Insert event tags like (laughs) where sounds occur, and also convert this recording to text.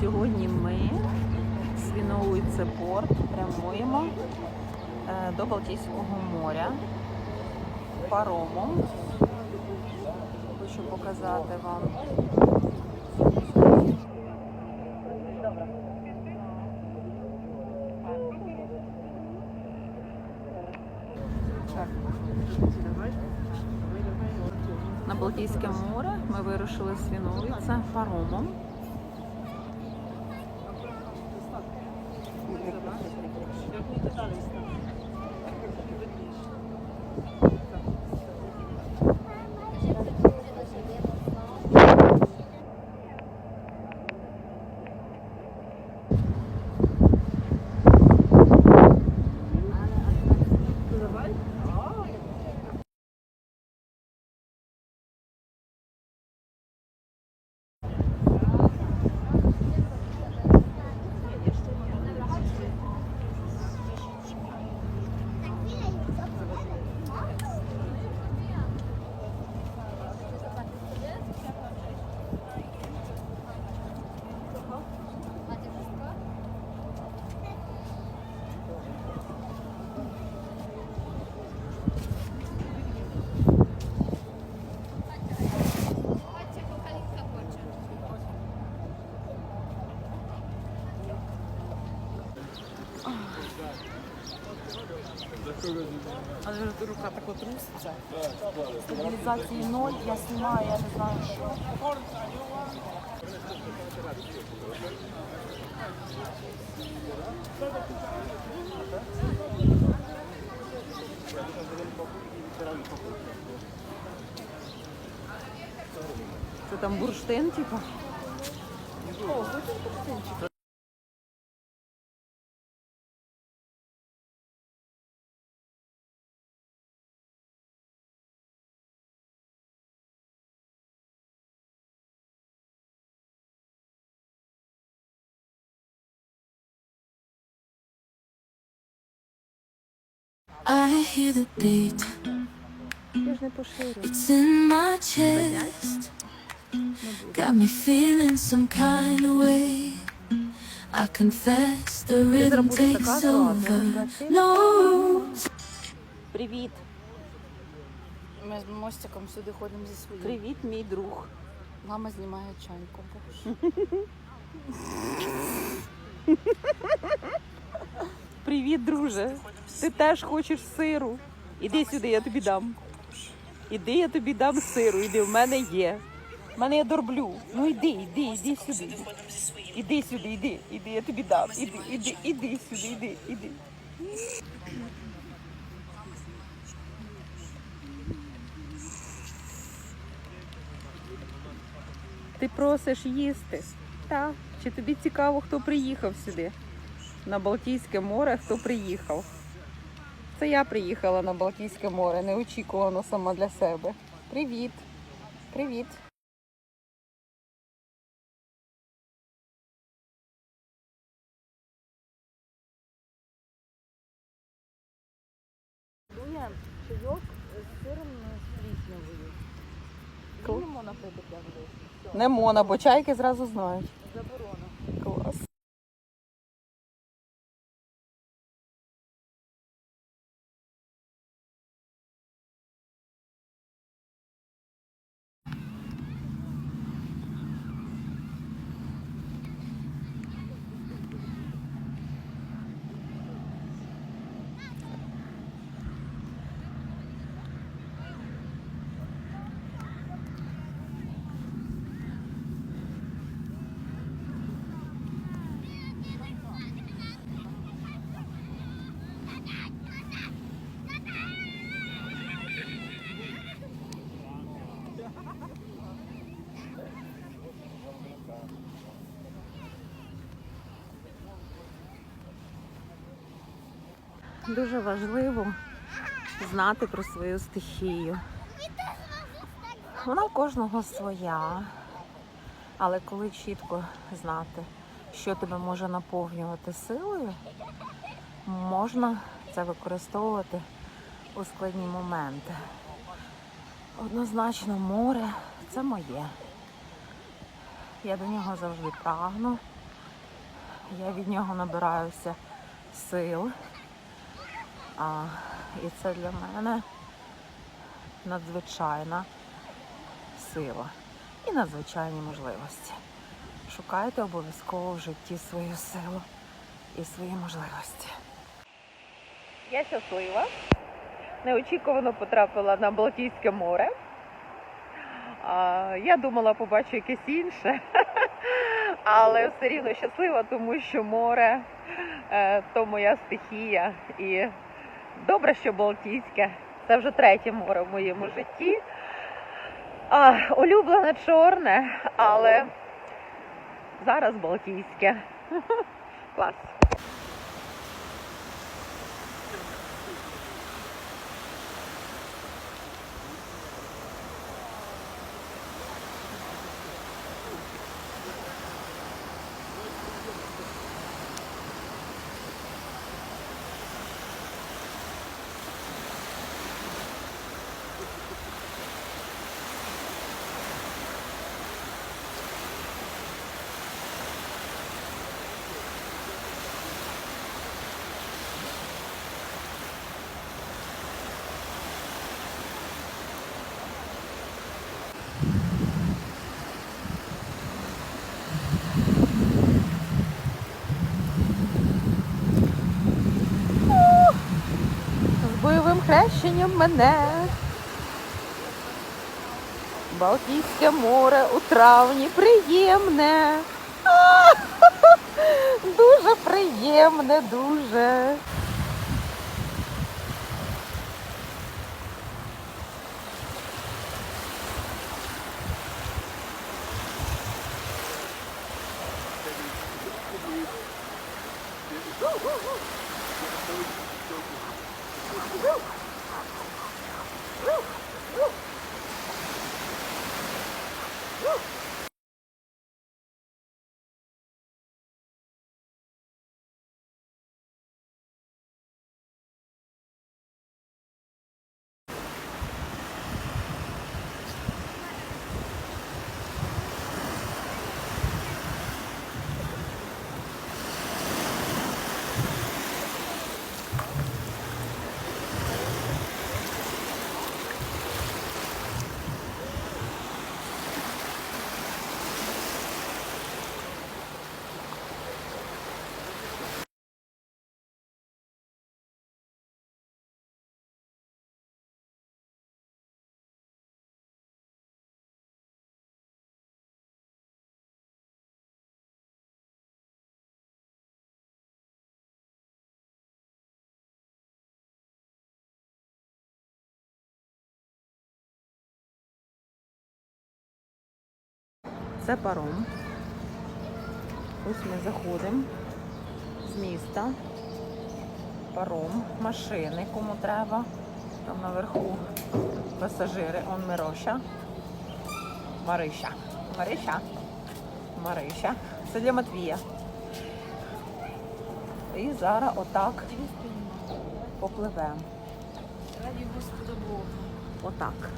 Сьогодні ми Свіноуйце порт прямуємо е, до Балтійського моря паромом. Хочу показати вам. Так. На Балтійське море ми вирушили з Свіновиця паромом. Але рука так от труситься. Стабілізації ноль, я знімаю, я не знаю що. Це там бурштин, типу. I hear the beat, it's in my chest. Got me feeling some kind of way. I confess the rhythm takes over. No, Привіт, Ми з мостиком сюди ходимо зі своїм. привіт, мій друг. Мама знімає чайку. Привіт, друже. Ти теж хочеш сиру. Іди сюди, я тобі дам. Іди, я тобі дам сиру. Іди, в мене є. В мене є дорблю. Ну іди, іди, іди сюди. Іди сюди, іди, іди, я тобі дам. Іди, іди, іди сюди, іди, іди. Ти просиш їсти. Так. Чи тобі цікаво, хто приїхав сюди? На Балтійське море, хто приїхав? Це я приїхала на Балтійське море, неочікувано сама для себе. Привіт. Привіт. Чайок з сиром з. Не мона, бо чайки зразу знають. Заборона. Клас. Дуже важливо знати про свою стихію. Вона у кожного своя, але коли чітко знати, що тебе може наповнювати силою, можна це використовувати у складні моменти. Однозначно, море це моє. Я до нього завжди прагну. я від нього набираюся сил. А, і це для мене надзвичайна сила і надзвичайні можливості. Шукайте обов'язково в житті свою силу і свої можливості. Я щаслива. Неочікувано потрапила на Балтійське море. Я думала, побачу якесь інше, (laughs) але все рівно щаслива, тому що море е, то моя стихія. І добре, що Балтійське. Це вже третє море в моєму житті. А, улюблене чорне, але зараз Балтійське. (laughs) Клас. З бойовим хрещенням мене. Балтійське море у травні приємне. А, (laughs) Дуже приємне, дуже. Це паром. Ось ми заходимо з міста. Паром, машини, кому треба. Там наверху пасажири. Он Мироша. Мариша. Мариша. Мариша. Це для Матвія. І зараз отак попливемо. Раді Господа Бога. Отак.